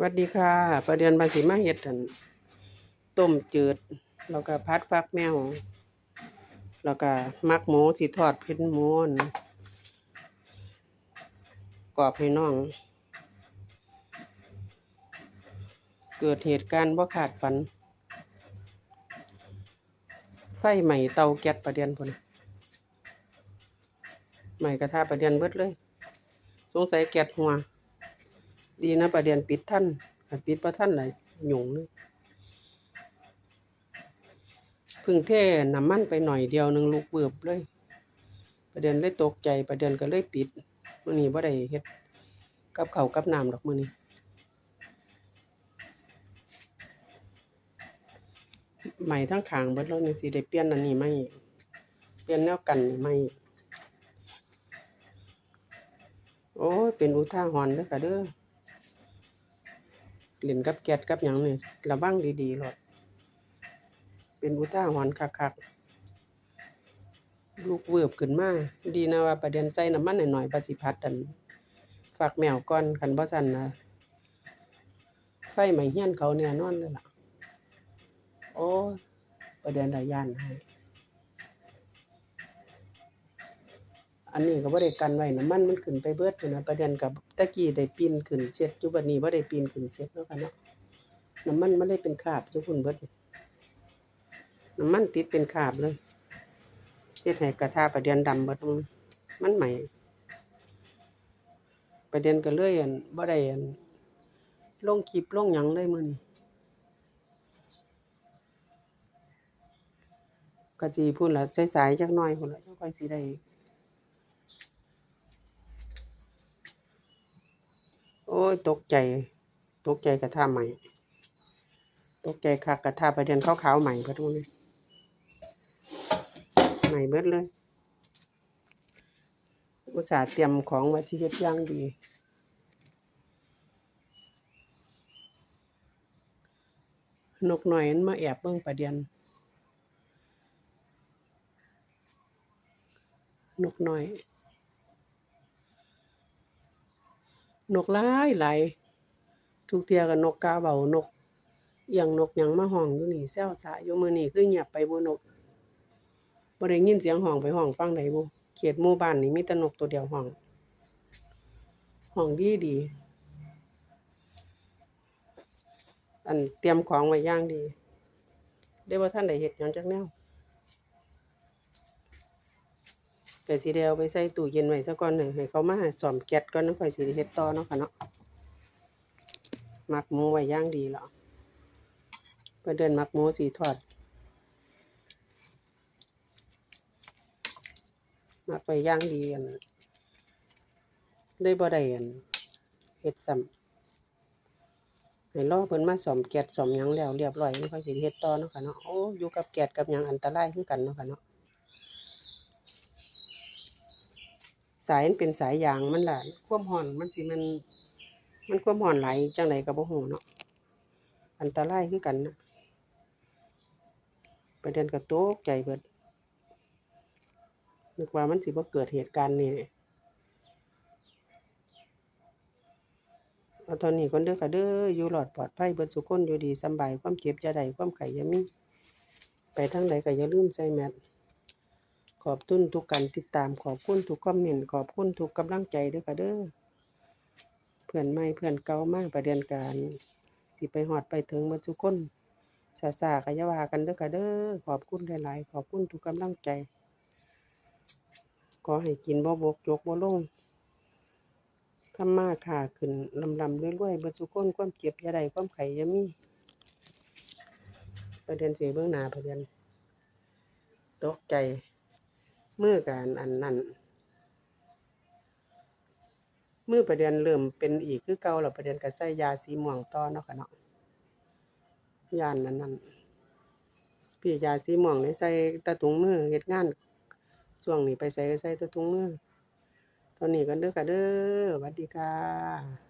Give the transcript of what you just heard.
สวัสดีค่ะ ประเดือนบาสิมาเฮ็ดอันต้มจืด แล้วก็พัดฟักแมว แล้วก็มักหมูสิทอดเผ็ดหมูนกรอบให้น้อง เกิดเหตุการณ์บ่คาดฝันไฟใหม่เตาแก๊สประเดือนพนใหม่กระทะประเดือนเบิดเลย สงสัยแก๊สหัว ดีนะประเด็นปิดท่านปิดประท่านไหลายหยุ่งเลยพึ่งเทน้ำมันไปหน่อยเดียวหนึ่งลูกเบือบเลย ประเด็นเลยตกใจประเด็นก็เลยปิดมื้อนี้บ่ได้เฮ็ดกับเขากับน้ำดอกมื้อนี้ใหม่ทั้งขางเบิดแล้วนี่สิได้เปลี่ยนอันนี้ใหม่เปลี่ยนแนวกันนี่ใหม่โอ้ยเป็นอุทาหรณ์ด้อค่ะเด้อ เล่นกับแก๊สกับหยังนี่ระวังดีๆโลดเป็นอุทาหรณ์คักๆลูกเวิบขึ้นมา ดีนะว่าประเด็นใส่น้ำมันหน่อยๆปฏิพัดอันฝากแมวก่อนคันบ่ซั่นนะไฟไหม้เฮียนเขาแน่นอนเลยล่ะ โอ้ประเด็นหลายย่านให้ อันนี้ก็บ่ได้กันไว้น้ำมันมันขึ้นไปเบิดพุ่นน่ะประเด็นกับตะกี้ได้ปีนขึ้นเสร็จอยู่บัดนี้บ่ได้ปีนขึ้นเสร็จแล้วกันเนาะน้ำมันมันเลยเป็นคราบอยู่พุ่นเบิดน้ำมันติดเป็นคราบเลยเฮ็ดให้กระทะประเด็นดำเบิดมันมันใหม่ ประเด็นก็เลยอันบ่ได้อันลงคลิปลงหยังเลยมื้อนี้ก็สิพูดละสายๆจักหน่อยพุ่นละจังค่อยสิได้ อ้ย ตกใจ ตกใจกระทะใหม่ ตกใจคักกระทะประเด็นขาวๆใหม่เบิดทุกนี้ใหม่เบิดเลยอุตส่าห์เตรียมของไว้ที่เฮ็ดย่างดี นกหน่อยมันมาแอบเบิ่งประเด็นนกหน้อย นกหลายหลายทุกเทียก็นกกาเบานกเอียงนกหยังมาห้องอยู่นี่แซวสะอยู่มือนี้คือเงียบไปบ่นกบ่ได้ยินเสียงห้องไปห้องฟังใดบ่เขตหมู่บ้านนี่มีแต่นกตัวเดียวห้องห้องดีดี อันเตรียมของไว้อย่างดีได้บ่ทันได้เฮ็ดหยังจักแนว แต่สิได้เอาไปใส่ตู้เย็นไว้ซะก่อนหนึ่งให้เขามาซ่อมแก๊สก่อนนำค่อยสิได้เฮ็ดต่อเนาะค่ะเนาะหมักหมูไว้ย่างดีแล้วเพื่อเดินหมักหมูสีทอดหมักไว้ย่างดีอันได้บ่ได้อันเฮ็ดซ้ำให้รอเพิ่นมาซ่อมแก๊สซ่อมหยังแล้วเรียบร้อยนค่อยสิได้เฮ็ดต่อเนาะค่ะเนาะโอ้อยู่กับแก๊สกับหยังอันตรายคือกันเนาะค่ะเนาะ สายมันเป็นสายยางมันล่ะควมร้อนมันสิมันมันควมร้อนหลายจังไดก็บ่ฮู้เนาะอันตรายคือกันนะประเด็นก็ตกใจเบิดนึกว่ามันสิบ่เกิดเหตุการณ์นี้เอาตอนนี้คนเด้อค่ะเด้ออยู่รอดปลอดภัยเบิดสุคนอยู่ดีสบายความเจ็บจะได้ความไข้อย่ามี ไปทางใดก็อย่าลืมใส่แมส อบคุณทุกการติดตามขอบคุณทุกคอมเมนต์ขอบคุณทุกกำลังใจเด้อค่ะเด้อเพื่อนใหม่เพื่อนเก่ามากประเด็นการสิไปฮอดไปถึงมดทุกคนสาสาก็อย่าวากันเด้อค่ะเด้อขอบคุณหลายๆ ขอบคุณทุกกำลังใจ ขอให้กินบ่บกจกบ่ลงทำมาค้าขึ้นลำลำรวยๆเบ่ทุกคนความเจ็บยาได้ความไข้อย่ามีประเด็นสิเบิ่งหน้าประเด็นตกใจ มือกันอันนั้นมือประเด็นเริ่มเป็นอีกคือเก่าแล้วประเด็นก็ใส่ยาสีม่วงต่อเนาะค่ะเนาะยานนั้นนั้นพี่ยาสีม่วงในใส่ตะถุงมือเฮ็ดงานช่วงนี้ไปใส่ใส่ตะถุงมือตอนนี้กันเด้อค่ะเด้อสวัสดีค่ะ